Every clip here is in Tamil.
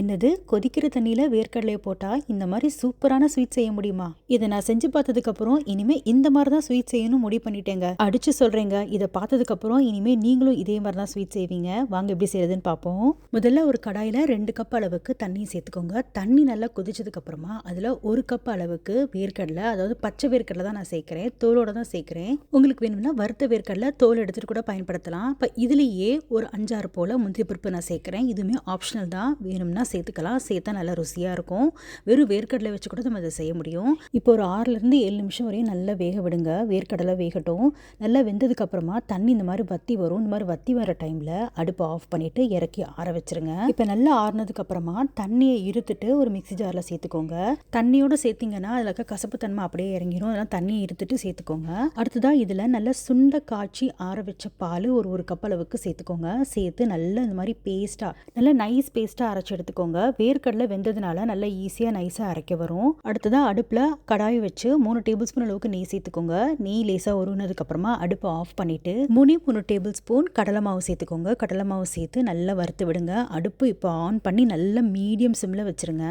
என்னது? கொதிக்கிற தண்ணியில் வேர்க்கடலையை போட்டால் இந்த மாதிரி சூப்பரான ஸ்வீட் செய்ய முடியுமா? இதை நான் செஞ்சு பார்த்ததுக்கப்புறம் இனிமேல் இந்த மாதிரி தான் ஸ்வீட் செய்யணும் முடிவு பண்ணிட்டேங்க. அடிச்சு சொல்கிறேங்க இதை பார்த்ததுக்கப்புறம் இனிமேல் நீங்களும் இதே மாதிரி தான் ஸ்வீட் செய்வீங்க. வாங்க எப்படி செய்யறதுன்னு பார்ப்போம். முதல்ல ஒரு கடாயில் ரெண்டு கப் அளவுக்கு தண்ணி சேர்த்துக்கோங்க. தண்ணி நல்லா கொதிச்சதுக்கப்புறமா அதில் ஒரு கப் அளவுக்கு வேர்க்கடலை அதாவது பச்சை வேர்க்கடலை தான் நான் சேர்க்குறேன். தோலோட தான் சேர்க்குறேன். உங்களுக்கு வேணும்னா வறுத்த வேர்க்கடலை தோல் எடுத்துகிட்டு கூட பயன்படுத்தலாம். இப்போ இதுலேயே ஒரு அஞ்சாறு போல் முந்திரி பருப்பு நான் சேர்க்குறேன். இதுவுமே ஆப்ஷனல் தான். வேணும்னா வேணால் சேர்த்துக்கலாம். சேர்த்தா நல்லா ருசியாக இருக்கும். வெறும் வேர்க்கடலை வச்சு கூட நம்ம இதை செய்ய முடியும். இப்போ ஒரு ஆறுலேருந்து ஏழு நிமிஷம் வரையும் நல்லா வேக விடுங்க. வேர்க்கடலை வேகட்டும். நல்லா வெந்ததுக்கப்புறமா தண்ணி இந்த மாதிரி வத்தி வரும். இந்த மாதிரி வத்தி வர டைமில் அடுப்பை ஆஃப் பண்ணிவிட்டு இறக்கி ஆற வச்சுருங்க. இப்போ நல்லா ஆறுனதுக்கப்புறமா தண்ணியை இருத்துட்டு ஒரு மிக்சி ஜாரில் சேர்த்துக்கோங்க. தண்ணியோடு சேர்த்திங்கன்னா அதில் இருக்க கசப்பு தன்மை அப்படியே இறங்கிடும் அதெல்லாம் தண்ணியை இருத்துட்டு சேர்த்துக்கோங்க. அடுத்ததாக இதில் நல்லா சுண்ட காய்ச்சி ஆற வச்ச பால் ஒரு ஒரு கப் அளவுக்கு சேர்த்துக்கோங்க. சேர்த்து நல்லா இந்த மாதிரி பேஸ்ட்டாக நல்லா நைஸ் பேஸ்ட்டாக அரைச்சி எடுத்து எடுத்துக்கோங்க. வேர்க்கடலை வெந்ததுனால நல்லா ஈஸியாக நைஸாக அரைக்க வரும். அடுத்ததாக அடுப்பில் கடாய் வச்சு மூணு டேபிள் ஸ்பூன் அளவுக்கு நெய் சேர்த்துக்கோங்க. நெய் லேசாக உருனதுக்கப்புறமா அடுப்பை ஆஃப் பண்ணிவிட்டு மூணு மூணு டேபிள் ஸ்பூன் கடலை மாவு சேர்த்துக்கோங்க. கடலை மாவு சேர்த்து நல்லா வறுத்து விடுங்க. அடுப்பு இப்போ ஆன் பண்ணி நல்லா மீடியம் சிம்மில் வச்சுருங்க.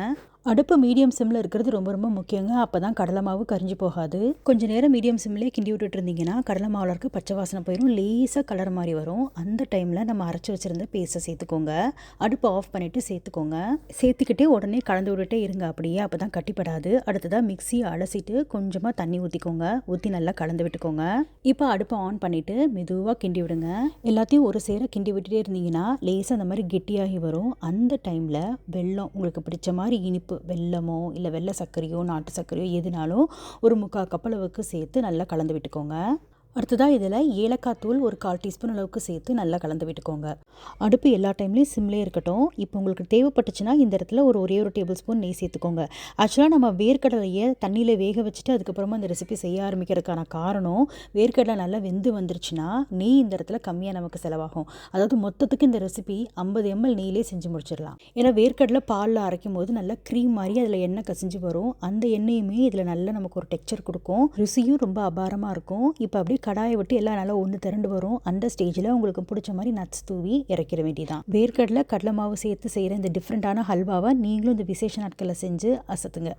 அடுப்பு மீடியம் சிம்மில் இருக்கிறது ரொம்ப ரொம்ப முக்கியங்க. அப்போ தான் கடலை மாவு கரிஞ்சு போகாது. கொஞ்சம் நேரம் மீடியம் சிம்லேயே கிண்டி விட்டுட்டு இருந்தீங்கன்னா கடலை மாவில் இருக்க பச்சை வாசனை போயிடும் லேசாக கலர் மாதிரி வரும். அந்த டைமில் நம்ம அரைச்சி வச்சுருந்த பேஸ்ட்டை சேர்த்துக்கோங்க. அடுப்பு ஆஃப் பண்ணிவிட்டு சேர்த்துக்கோங்க. சேர்த்துக்கிட்டே உடனே கலந்து விட்டுட்டே இருங்க. அப்படியே அப்போ தான் கட்டிப்படாது அடுத்ததாக மிக்சியை அலசிட்டு கொஞ்சமாக தண்ணி ஊற்றிக்கோங்க ஊற்றி நல்லா கலந்து விட்டுக்கோங்க. இப்போ அடுப்பை ஆன் பண்ணிவிட்டு மெதுவாக கிண்டி விடுங்க. எல்லாத்தையும் ஒரு சேர கிண்டி விட்டுட்டே இருந்தீங்கன்னா லேசாக அந்த மாதிரி கெட்டியாகி வரும். அந்த டைமில் வெள்ளம் உங்களுக்கு பிடிச்ச மாதிரி இனிப்பு வெல்லமோ இல்லை வெள்ளை சர்க்கரையோ நாட்டு சர்க்கரையோ எதுனாலும் ஒரு முக்கால் கப்பளவுக்கு சேர்த்து நல்லா கலந்து விட்டுக்கோங்க. அடுத்ததாக இதில் ஏலக்காய் தூள் ஒரு கால் டீஸ்பூன் அளவுக்கு சேர்த்து நல்லா கலந்து விட்டுக்கோங்க. அடுப்பு எல்லா டைம்லேயும் சிம்லே இருக்கட்டும். இப்போ உங்களுக்கு தேவைப்பட்டுச்சுன்னா இந்த இடத்துல ஒரு ஒரே ஒரு டேபிள் ஸ்பூன் நெய் சேர்த்துக்கோங்க. ஆக்சுவலாக நம்ம வேர்க்கடலையை தண்ணியில் வேக வச்சுட்டு அதுக்கப்புறமா இந்த ரெசிபி செய்ய ஆரம்பிக்கிறதுக்கான காரணம் வேர்க்கடலை நல்லா வெந்து வந்துருச்சுன்னா நெய் இந்த இடத்துல கம்மியாக நமக்கு செலவாகும். அதாவது மொத்தத்துக்கு இந்த ரெசிபி ஐம்பது எம்எல் நெய்லே செஞ்சு முடிச்சிடலாம். ஏன்னா வேர்க்கடலை பாலில் அரைக்கும் போது நல்லா க்ரீம் மாதிரி அதில் எண்ணெய் கசிஞ்சு வரும். அந்த எண்ணெயுமே இதில் நல்லா நமக்கு ஒரு டெக்ஸ்சர் கொடுக்கும். ருசியும் ரொம்ப அபாரமாக இருக்கும். இப்போ அப்படியே கடாயை விட்டு எல்லாம் நல்லா ஒன்று திரண்டு வரும். அந்த ஸ்டேஜில் உங்களுக்கு பிடிச்ச மாதிரி நட்ஸ் தூவி இறக்கிற வேண்டியதான் வேர்க்கடலை கடலை மாவு சேர்த்து செய்கிற இந்த டிஃப்ரெண்ட்டான ஹல்வாவை நீங்களும் இந்த விசேஷ நாட்களில் செஞ்சு அசத்துங்க.